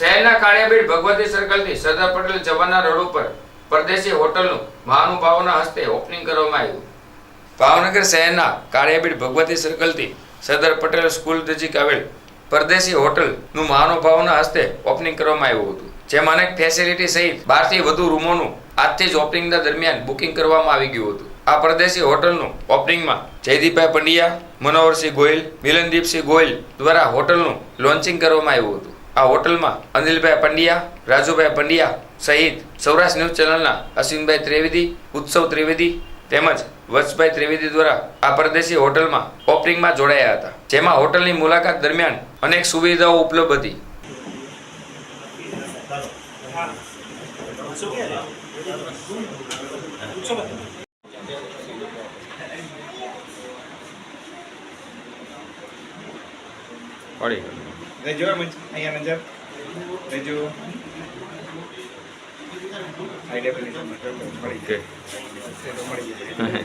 શહેરના કાળિયાબીડ ભગવતી સર્કલથી સરદાર પટેલ જવાના રોડ ઉપર પરદેશી હોટલનું મહાનુભાવોના હસ્તે ઓપનિંગ કરવામાં આવ્યું. ભાવનગર શહેરના કાળિયાબીડ ભગવતી સર્કલથી સરદાર પટેલ સ્કૂલ નજીક આવેલ પરદેશી હોટલનું મહાનુભાવોના હસ્તે ઓપનિંગ કરવામાં આવ્યું હતું, જેમાં અનેક ફેસિલિટી સહિત બારથી વધુ રૂમોનું આજથી જ ઓપનિંગના દરમિયાન બુકિંગ કરવામાં આવી ગયું હતું. આ પરદેશી હોટલનું ઓપનિંગમાં જયદીપભાઈ પંડ્યા, મનોહરસિંહ ગોયલ, મિલનદીપસિંહ ગોયલ દ્વારા હોટલનું લોન્ચિંગ કરવામાં આવ્યું હતું. આ હોટલમાં અનિલભાઈ પંડ્યા, રાજુભાઈ પંડ્યા સહિત સૌરાષ્ટ્ર ન્યૂઝ ચેનલના અશ્વિનભાઈ ત્રિવેદી, ઉત્સવ ત્રિવેદી તેમજ વત્સભાઈ ત્રિવેદી દ્વારા આ પરદેશી હોટલમાં ઓપનિંગમાં જોડાયા હતા. જેમાં હોટલની મુલાકાત દરમિયાન અનેક સુવિધાઓ ઉપલબ્ધ હતી. પડી. રેજો અહીંયા નજર. રેજો. આઈડિયા પેલી તો મળી કે તો મળી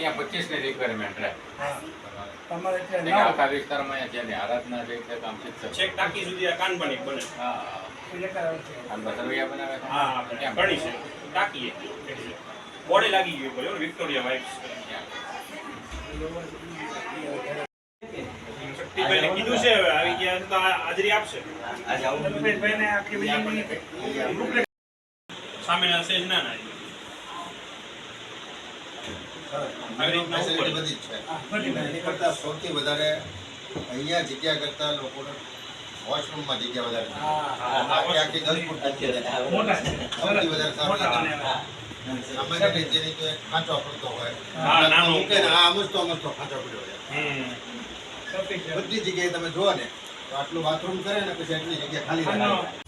અહીંયા પચીસની રિક્વાયરમેન્ટ રહે તમારે ત્યાં આખા વિસ્તારમાં અહીંયા જેની આરાધના છે તે કામ છેક ટાંકી સુધી આ કાનબાની બને હા. પૂજા કરાવે છે? આમ તો સરવૈયા બનાવે હા ત્યાં ઘણી છે. ટાંકી એક લાગી ગયું બોલો વિક્ટોરિયા વાઇફ્સ. શક્તિભાઈને કીધું છે હવે આવી ગયા તો આ હાજરી આપશે. ભાઈને આખી બિલ્ડિંગની સામેના સેજ ના ના આવી રીતના ઉપર. ફેસિલિટી બધી જ છે. એની કરતાં સૌથી વધારે અહીંયા જગ્યા કરતાં લોકોને વોશરૂમમાં જગ્યા વધારે આખી આખી દસ ફૂટ સૌથી વધારે સારું સામાન્ય રીતે જેની તો ખાંચો પડતો હોય. હા, નાનો. મૂકે ને આ અમુક તો ખાંચો પડ્યો હોય. બધી જગ્યાએ તમે જુઓ ને તો આટલું બાથરૂમ કરે ને પછી આટલી જગ્યા ખાલી રહે